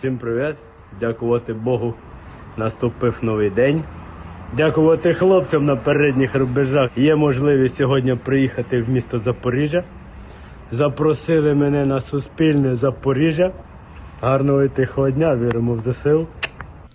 Всім привіт! Дякувати Богу. Наступив новий день. Дякувати хлопцям на передніх рубежах. Є можливість сьогодні приїхати в місто Запоріжжя. Запросили мене на суспільне Запоріжжя. Гарного і тихого дня, віримо в ЗСУ.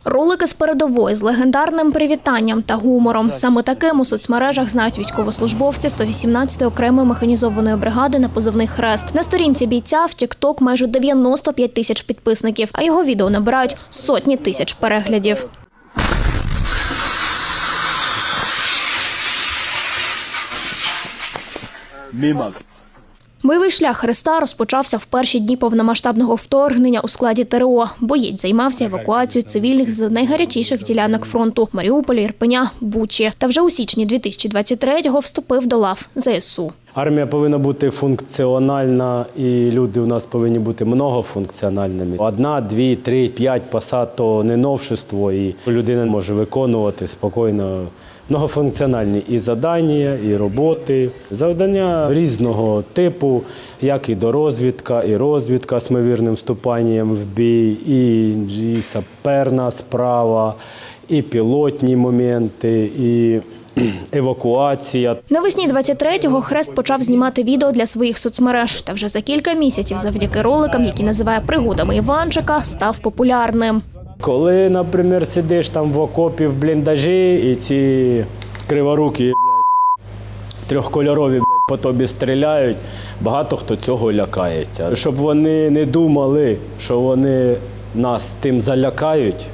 Ролики з передової з легендарним привітанням та гумором. Саме таким у соцмережах знають військовослужбовці 118-ї окремої механізованої бригади на позивний хрест. На сторінці бійця в TikTok майже 95 тисяч підписників, а його відео набирають сотні тисяч переглядів. Мімак. Бойовий шлях Христа розпочався в перші дні повномасштабного вторгнення у складі ТРО. Боєць займався евакуацією цивільних з найгарячіших ділянок фронту Маріуполя, Ірпеня, Бучі. Та вже у січні 2023-го вступив до лав ЗСУ. Армія повинна бути функціональна, і люди у нас повинні бути многофункціональними. Одна, дві, три, п'ять посад то не новшество, і людина може виконувати спокійно. Многофункціональні і завдання, і роботи, завдання різного типу, як і до розвідка, і розвідка з ймовірним вступанням в бій, і, і саперна справа, і пілотні моменти, і евакуація. Навесні 23-го Хрест почав знімати відео для своїх соцмереж. Та вже за кілька місяців, завдяки роликам, які називає пригодами Іванчика, став популярним. Коли, наприклад, сидиш там в окопі в бліндажі, і ці криворукі, блядь, трьохкольорові блядь, по тобі стріляють, багато хто цього лякається. Щоб вони не думали, що вони нас тим залякають.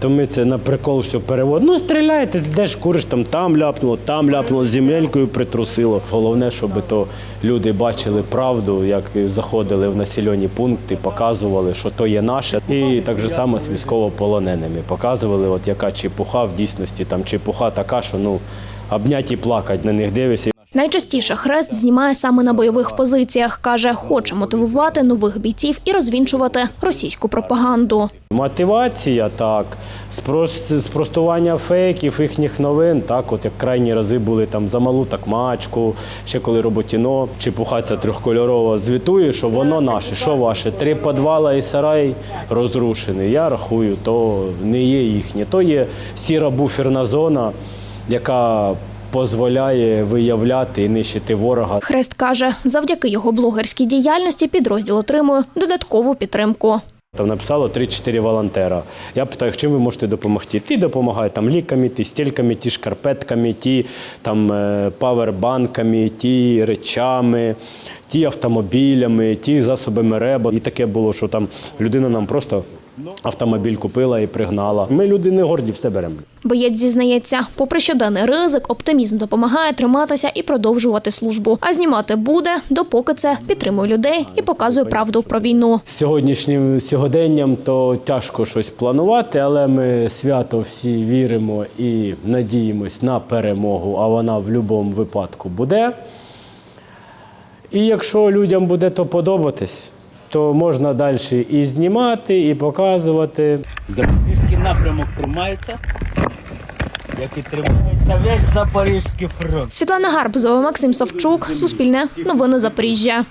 То ми це на прикол все переводимо. Ну, стріляєте, йдеш, куриш, там, там ляпнуло, там ляпнуло, земелькою притрусило. Головне, щоб то люди бачили правду, як заходили в населені пункти, показували, що то є наше. І так же само з військовополоненими. Показували, от яка чепуха в дійсності, там чепуха така, що ну обняті плакать на них дивишся. Найчастіше Хрест знімає саме на бойових позиціях. Каже, хоче мотивувати нових бійців і розвінчувати російську пропаганду. Мотивація, так, спрос- спростування фейків, їхніх новин, так, от як крайні рази були там за малу так мачку, ще коли роботіно, чепуха ця трьохкольорова звітує, що воно наше, що ваше. Три підвала і сарай розрушений. Я рахую, то не є їхнє. То є сіра буферна зона, яка дозволяє виявляти і нищити ворога. Хрест каже, завдяки його блогерській діяльності підрозділ отримує додаткову підтримку. Там написало 3-4 волонтера. Я питаю, чим ви можете допомогти? Ті допомагають там ліками, ті стільками, ті шкарпетками, ті там е, павербанками, ті речами, ті автомобілями, ті засобами реба. І таке було, що там людина нам просто автомобіль купила і пригнала. Ми люди не горді, все беремо. Боєць зізнається, попри щоденний ризик, оптимізм допомагає триматися і продовжувати службу. А знімати буде, допоки це підтримує людей і показує правду про війну. Сьогоднішнім сьогоденням то тяжко щось планувати, але ми свято всі віримо і надіємось на перемогу, а вона в будь-якому випадку буде. І якщо людям буде то подобатись, то можна далі і знімати, і показувати. Запорізький напрямок тримається, як і тримається весь Запорізький фронт. Світлана Гарбузова, Максим Савчук, Суспільне, Новини Запоріжжя.